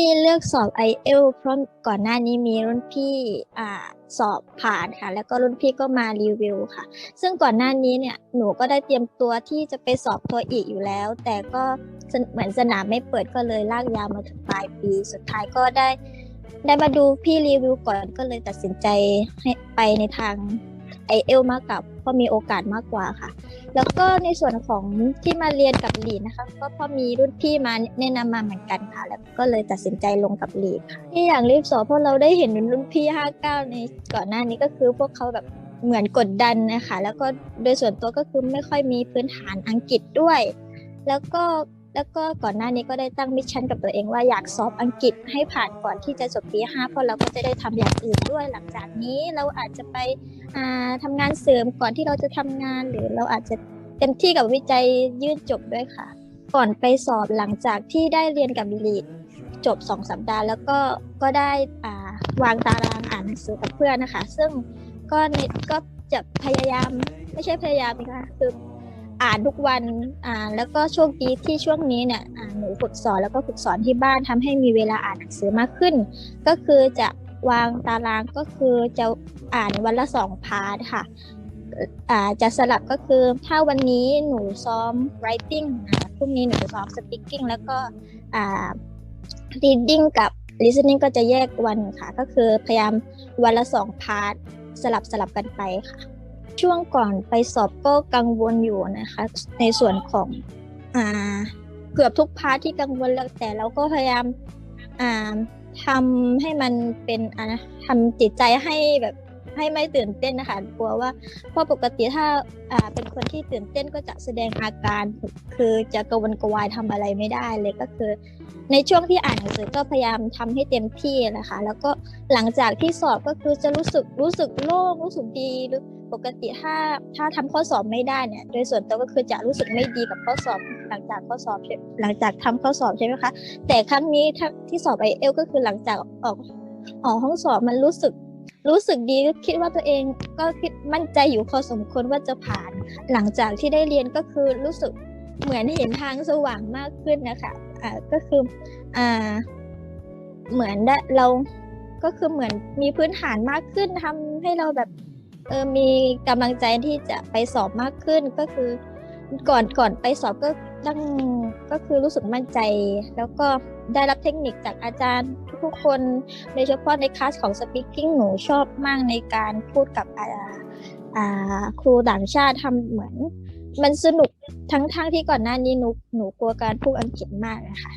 ที่เลือกสอบ i อเอลเพราะก่อนหน้านี้มีรุ่นพี่อ่าสอบผ่านค่ะ แล้วก็รุ่นพี่ก็มารีวิวค่ะ ซึ่งก่อนหน้านี้เนี่ยหนูก็ได้เตรียมตัวที่จะไปสอบตัวอีกอยู่แล้ว แต่ก็เหมือนสนามไม่เปิดก็เลยลากยาวมาถึงปลายปี สุดท้ายก็ได้ ได้มาดูพี่รีวิวก่อนก็เลยตัดสินใจให้ไปในทาง i อเอลมากกับเพราะมีโอกาสมากกว่าค่ะ แล้วก็ในส่วนของที่มาเรียนกับหลีนะคะ ก็พราะมีรุ่นพี่มาแนะนำมาเหมือนกันค่ะ แล้วก็เลยตัดสินใจลงกับหลีค่ะที่อย่างรีบสอบเพราะเราได้เห็นรุ่นพี่ 59 ในก่อนหน้านี้ก็คือพวกเขาแบบเหมือนกดดันนะคะแล้วก็โดยส่วนตัวก็คือไม่ค่อยมีพื้นฐานอังกฤษด้วย แล้วก็แล้วก็ก่อนหน้านี้ก็ได้ตั้งมิชชั่นกับตัวเองว่าอยากสอบอังกฤษให้ผ่านก่อนที่จะจบปี5เพราะเราก็จะได้ทำอย่างอื่นด้วยหลังจากนี้เราอาจจะไปอ่าทำงานเสริมก่อนที่เราจะทำงาน หรือเราอาจจะ เต็มที่กับวิจัยยืดจบด้วยค่ะ ก่อนไปสอบหลังจากที่ได้เรียนกับลีดจบสองสัปดาห์ แล้วก็ก็ได้อ่าวางตารางอ่านหนังสือกับเพื่อนนะคะ ซึ่งก็ในก็จะพยายามไม่ใช่พยายามนะคะคืออ่านทุกวันอ่าแล้วก็โชคดีที่ช่วงนี้เนี่ยอ่าหนูฝึกสอนแล้วก็ฝึกสอนที่บ้านทำให้มีเวลาอ่านหนังสือมากขึ้น ก็คือจะวางตารางก็คือจะอ่านวันละสองพาร์ทค่ะ อาจะสลับก็คือถ้าวันนี้หนูซ้อม writing พรุ่งนี้หนูซ้อม speaking แล้วก็ reading กับ listening ก็จะแยกวันค่ะ ก็คือพยายามวันละสองพาร์ทสลับสลับกันไปค่ะ ช่วงก่อนไปสอบก็กังวลอยู่นะคะ ในส่วนของอ่าเกือบทุกพาร์ทที่กังวลแล้วแต่เราก็พยายามอ่าทำให้มันเป็นอ่านะทำจิตใจให้แบบ ให้ไม่ตื่นเต้นนะคะกลัวว่าเพราะปกติถ้าอ่าเป็นคนที่ตื่นเต้นก็จะแสดงอาการคือจะกระวนกระวายทำอะไรไม่ได้เลยก็คือ ในช่วงที่อ่านหนังสือก็พยายามทำให้เต็มที่นะคะ แล้วก็หลังจากที่สอบก็คือจะรู้สึกรู้สึกโล่งรู้สึกดีหรือปกติถ้าถ้าทำข้อสอบไม่ได้เนี่ย โดยส่วนตัวก็คือจะรู้สึกไม่ดีกับข้อสอบหลังจากข้อสอบหลังจากทำข้อสอบใช่ไหมคะแต่ครั้งนี้ที่สอบไอเอลก็คือหลังจากออกออกห้องสอบมันรู้สึก รู้สึกดีก็คิดว่าตัวเองก็คิดมั่นใจอยู่พอสมควรว่าจะผ่าน หลังจากที่ได้เรียนก็คือรู้สึกเหมือนเห็นทางสว่างมากขึ้นนะคะอ่าก็คืออ่าเหมือนได้เราก็คือเหมือนมีพื้นฐานมากขึ้นทำให้เราแบบเออมีกำลังใจที่จะไปสอบมากขึ้นก็คือ ก่อนก่อนไปสอบก็ตั้งก็คือรู้สึกมั่นใจ แล้วก็ได้รับเทคนิคจากอาจารย์ทุกคนโดยเฉพาะในคลาสของ speaking หนูชอบมากในการพูดกับครูต่างชาติทำเหมือน มันสนุกทั้งทั้งที่ก่อนหน้านี้หนูหนูกลัวการพูดอังกฤษมากนะคะ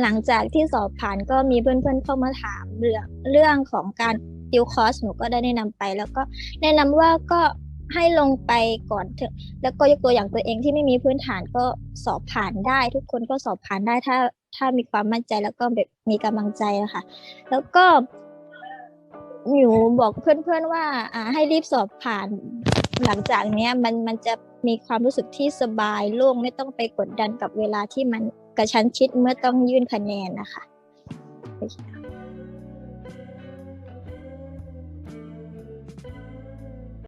หลังจากที่สอบผ่านก็มีเพื่อนๆเข้ามาถามเรื่องเรื่องของการติวคอร์สหนูก็ได้แนะนำไป แล้วก็แนะนำว่าก็ ให้ลงไปก่อนเถอะแล้วก็ยกตัวอย่างตัวเองที่ไม่มีพื้นฐานก็สอบผ่านได้ ทุกคนก็สอบผ่านได้ถ้าถ้ามีความมั่นใจแล้วก็แบบมีกำลังใจอะค่ะ แล้วก็หนูบอกเพื่อนๆว่า อ่า ให้รีบสอบผ่านหลังจากเนี้ยมันมันจะมีความรู้สึกที่สบายโล่งไม่ต้องไปกดดันกับเวลาที่มันกระชั้นชิดเมื่อต้องยื่นคะแนนนะคะ